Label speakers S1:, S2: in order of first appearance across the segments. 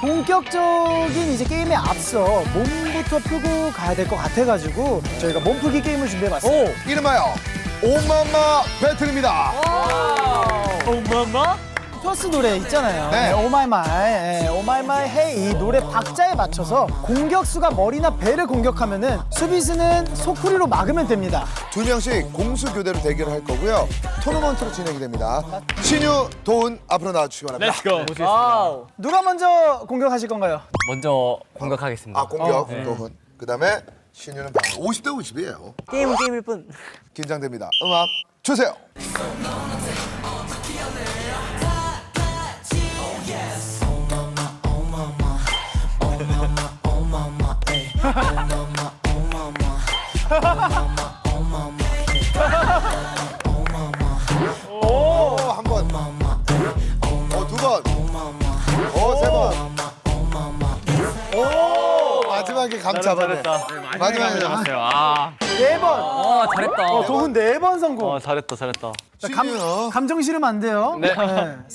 S1: 본격적인 이제 게임에 앞서 몸부터 풀고 가야 될 것 같아가지고 저희가 몸풀기 게임을 준비해봤어요.
S2: 이름하여 오마마 배틀입니다.
S1: 퍼스 노래 있잖아요.
S2: 네.
S1: 오마이마이, 예, 오마이마이 헤이 이 노래 박자에 맞춰서 공격수가 머리나 배를 공격하면은 수비수는 소쿠리로 막으면 됩니다.
S2: 두 명씩 공수 교대로 대결을 할 거고요. 토너먼트로 진행이 됩니다. 신유, 도훈 앞으로 나와주시기 바랍니다.
S1: 누가 먼저 공격하실 건가요?
S3: 먼저 공격하겠습니다.
S2: 아 공격 도훈. 그다음에 신유는 방 50대 50이에요.
S4: 게임은 게임일 뿐.
S2: 긴장됩니다. 음악 주세요. 오, 한 번. 어, 두 번. 어, 세 번. 오, 마지막에 감 잡았네. 마지막에 잡았어요.
S3: 아,
S1: 네 번.
S3: 아 잘했다.
S1: 어, 도훈 네 번 성공.
S3: 어, 잘했다, 잘했다.
S1: 자, 감. 감정 실으면 안 돼요.
S3: 네.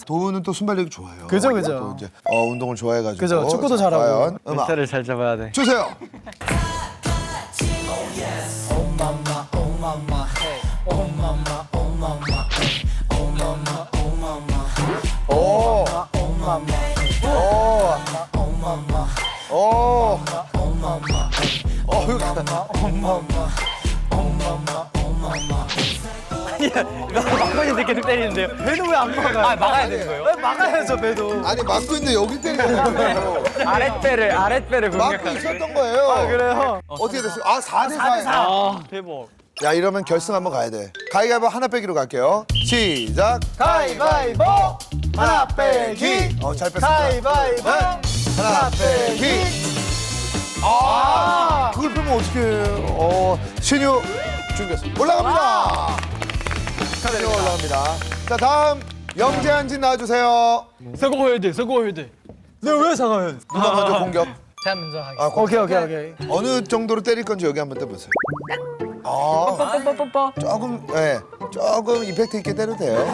S2: 도훈은 또 순발력이 좋아요.
S1: 그죠, 그죠.
S2: 또 이제 어, 운동을 좋아해가지고.
S1: 그죠, 축구도
S2: 자,
S1: 잘하고.
S2: 과연 음악
S3: 멘탈을 잘 잡아야 돼.
S2: 주세요.
S3: 막걸리 계속 때리는데요.
S1: 배는 왜 안 막아요?
S3: 아, 막아야 되는 거예요?
S1: 왜 막아야죠, 배도.
S2: 아니 막고 있는데 여기 때리잖아요.
S3: 아랫배를, 아랫배를
S2: 막고
S3: 공격하는.
S2: 있었던 거예요.
S1: 그래요?
S2: 어떻게 됐어요? 아, 4대 4.
S3: 아, 대박.
S2: 야, 이러면 결승 한번 가야 돼. 가위가위보 하나 빼기로 갈게요. 시작.
S1: 가위바위보 하나 빼기
S2: 어, 잘 뺐습니다.
S1: 가위바위보
S2: 하나 빼기. 아, 그걸 빼면 어떡해. 어, 신유 준비했습니다. 올라갑니다. 신유 올라갑니다. 자, 다음 영재한진 나와주세요.
S3: 서고 해야 돼, 서고 해야 돼.
S1: 네왜 상하요?
S2: 누가 먼저 공격?
S3: 제가 먼저 하겠습니다.
S2: 아.
S1: 오케이 오케이 오케이
S2: 어느 정도로 때릴 건지 여기 한번 떠보세요. 아,
S3: 뽀뽀뽀뽀.
S2: 조금, 예, 조금 이펙트 있게 때려도 돼요.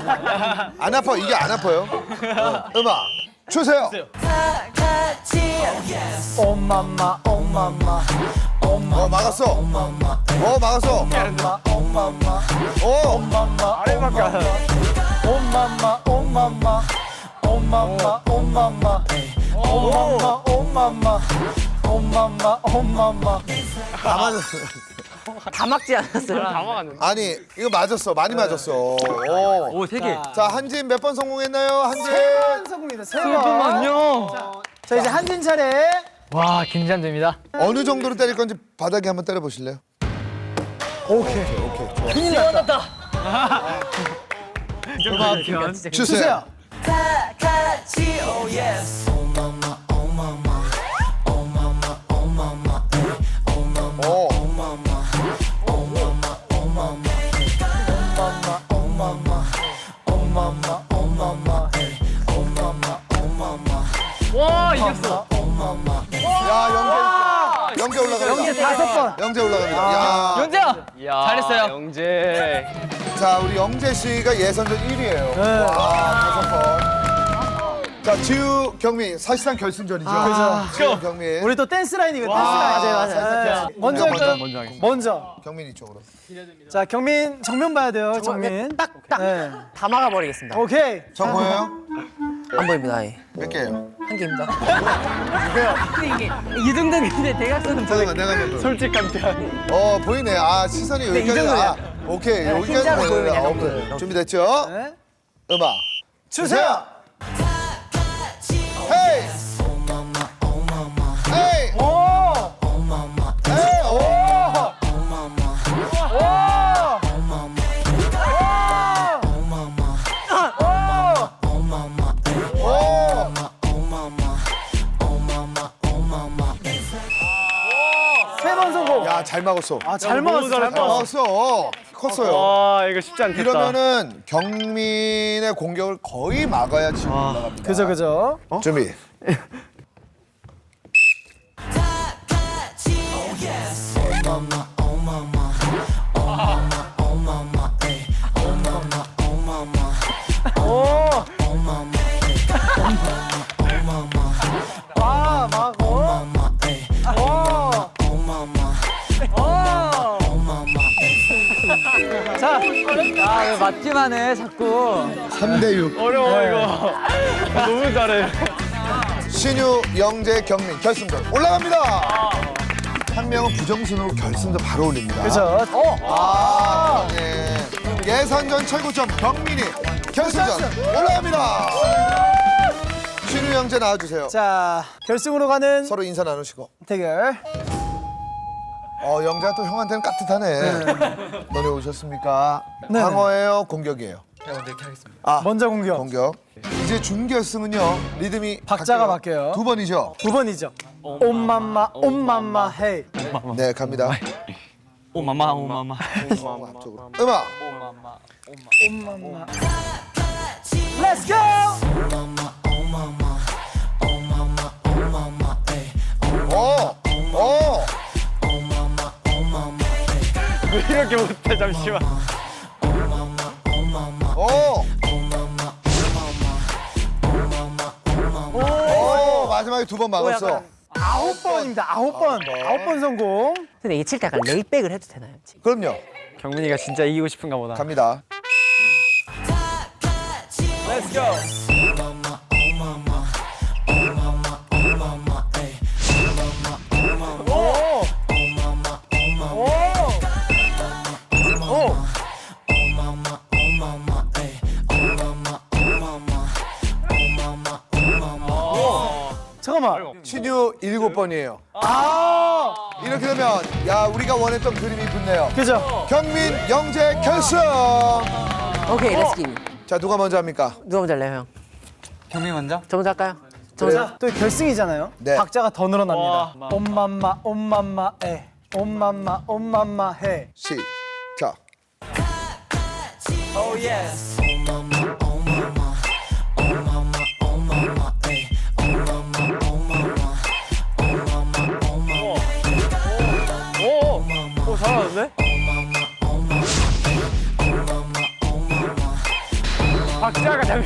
S2: 안 아파, 이게 안 아파요. 어, 음악 주세요.
S1: 엄마마 엄마마
S2: 어, 막았어. 어, 막았어.
S1: 엄마 엄마마
S2: 어,
S1: 엄마마 아래밖에 안 엄마마 엄마마 엄마마 엄마마 엄마마 엄마마 엄마마 엄마마
S2: 다 맞았어.
S4: 다 막지 않았어요.
S3: 다 막았는데.
S2: 아니, 이거 맞았어. 많이 맞았어. 오.
S3: 오, 세 개.
S2: 자, 한진 몇 번 성공했나요? 한진.
S1: 세번 성공입니다 세번
S3: 잠깐만요.
S1: 자 이제 한진 차례
S3: 와, 긴장됩니다.
S2: 어느 정도로 때릴 건지 바닥에 한번 때려 보실래요?
S1: 오케이
S2: 오케이.
S1: 큰일 났다
S3: 음악
S2: 주세요.
S1: 주세요
S2: 오. 야. 영재야.
S3: 잘했어요. 영재.
S2: 자, 우리 영재 씨가 예선전 1위예요.
S1: 네.
S2: 와, 다섯 번. 자, 지우 경민 사실상 결승전이죠.
S1: 그죠.
S2: 지우 경민.
S1: 우리 또 댄스 라인이거든요 댄스 라인
S4: 맞아요, 맞아요.
S1: 네. 먼저
S2: 먼저,
S1: 할까요?
S3: 먼저 하겠습니다.
S1: 먼저
S2: 경민 이 쪽으로.
S1: 자 경민 정면 봐야 돼요 정민
S4: 딱딱
S1: 네.
S4: 다 막아버리겠습니다.
S1: 오케이
S2: 정 보여요?
S4: 안 보입니다. 예.
S2: 몇 개예요?
S4: 한 개입니다. 근데 이게 근데 대각선은
S2: 잠깐만, 내가 보여.
S3: 솔직한 편.
S2: 어, 보이네. 아, 시선이
S4: 이
S2: 여기까지. 아, 오케이. 여기까지
S4: 흰자로
S2: 보여요.
S4: 보이면
S2: 아,
S4: 이.
S2: 준비됐죠?
S1: 네.
S2: 음악
S1: 주세요
S2: 잘 막았어.
S1: 아 잘 먹었어
S2: 잘잘
S1: 먹었어
S2: 막았어. 컸어요.
S3: 와, 이거 쉽지 않겠다.
S2: 이러면은 경민의 공격을 거의 막아야 지금 올라갑니다.
S1: 그죠 그죠
S2: 준비.
S4: 아왜 맞기만 해 자꾸
S2: 3대 6.
S3: 어려워 이거. 너무 잘해.
S2: 신유, 영재, 경민 결승전 올라갑니다. 한 명은 부정순으로 결승전 바로 올립니다.
S1: 그죠?
S2: 아, 네. 예선전 최고점 경민이 결승전 올라갑니다. 신유, 영재 나와주세요.
S1: 자, 결승으로 가는
S2: 서로 인사 나누시고.
S1: 대결.
S2: 어, 영재가 또 형한테는 깍듯하네. 너네 오셨습니까?
S1: 네.
S2: 방어예요, 공격이에요? 아,
S1: 먼저 공격.
S2: 공격. 이제 준결승은요 리듬이
S1: 박자가 바뀌어요.
S2: 두 번이죠.
S1: 두 번이죠. 옴맘마 옴맘마 헤이.
S2: 네 갑니다.
S4: 오 마마 오 마마
S2: 앞쪽으로. 음악.
S1: 옴맘마. Let's go.
S2: 어.
S3: 왜 이렇게 못해 잠시만.
S2: 어. 오 마지막에 두 번 막았어.
S1: 아홉 번입니다. 아홉 번. 아홉 번 성공.
S5: 근데 이게 칠 때 약간 레이백을 해도 되나요?
S2: 그럼요.
S3: 경민이가 진짜 이기고 싶은가 보다.
S2: 갑니다.
S3: Let's go.
S2: 신유 일곱 번이에요.
S1: 아,
S2: 이렇게 되면 야 우리가 원했던 그림이 붙네요.
S1: 그죠?
S2: 경민 영재 결승.
S5: 오케이, 렛츠 기.
S2: 자 누가 먼저 합니까?
S5: 누가 먼저 할래요, 형?
S4: 경민 먼저?
S5: 저 먼저 할까요? 저 먼저.
S1: 자, 또 결승이잖아요.
S2: 네.
S1: 박자가 더 늘어납니다.
S3: 와.
S1: 옴맘마 옴맘마 에. 옴맘마 옴맘마 해.
S2: 시작.
S3: Oh yes. 박자가 잘.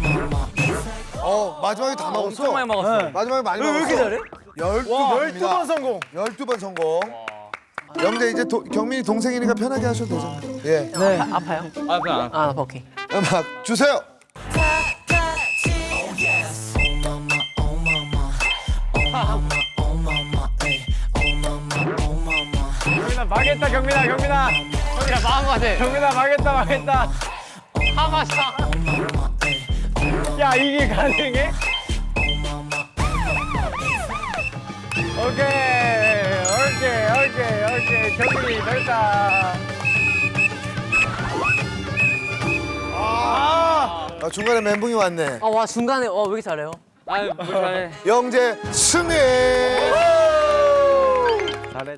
S2: 어 마지막에 다 먹었어.
S4: 엄청 많이 먹었어
S1: 네.
S2: 마지막에 많이 먹었어.
S1: 왜 이렇게 잘해?
S2: 열두
S1: 열두. 번 성공.
S2: 12번 성공. 영재 이제 도, 경민이 동생이니까 편하게 하셔도 되잖아요. 예.
S1: 네.
S5: 아파요?
S4: 아 그냥
S5: 아, 아파, 오케이.
S2: 음악 주세요.
S3: 경민아 망했다 경민아 경민아. 경민아 망한 거 같아. 경민아 망했다 망했다. 하마샤. 야 이게 가능해? 오케이 오케이 오케이 오케이 경민이 됐다. 아.
S2: 아, 중간에 멘붕이 왔네.
S5: 아, 와, 중간에, 어, 왜 이렇게 잘해요?
S3: 아뭐 잘해.
S2: 영재 승리.